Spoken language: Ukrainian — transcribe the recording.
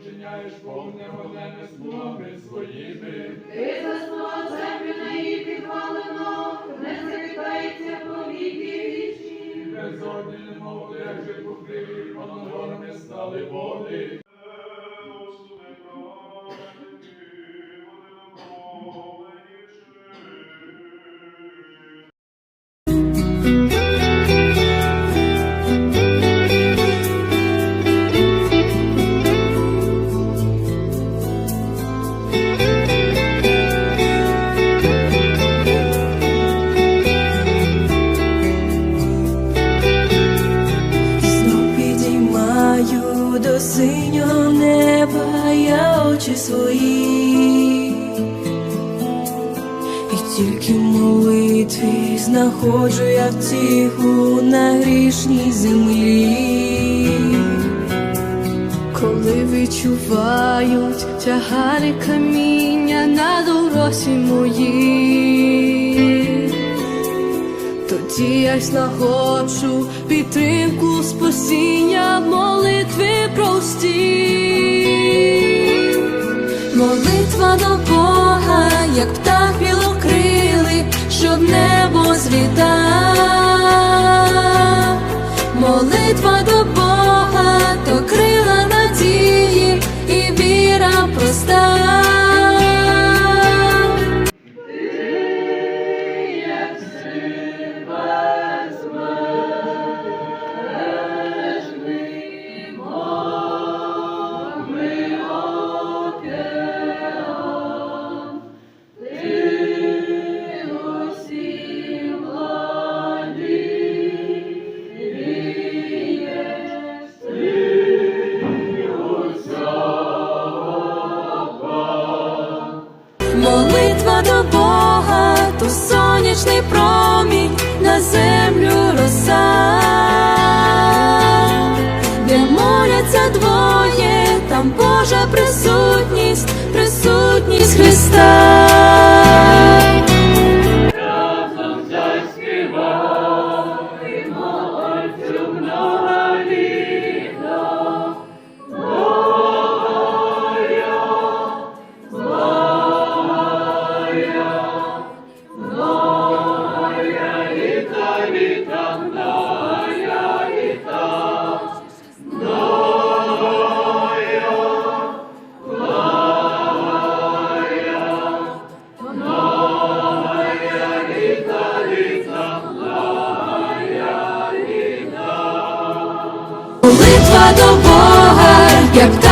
вчиняєш повне вогнене слуги своїми. Ти заснував землю на її підвалено, не закитається по віки вічні. Безодні немов, як же покриві, поногорами стали води. До синього неба я очі свої, і тільки молитві знаходжу я втіху на грішній землі, коли відчувають тягарі каміння на дорозі моїй. Тоді я знаходжу підтримку спасіння молитви прості. Молитва до Бога, як птах білокрилий, щоб небо зліта. Já pressão. Yeah.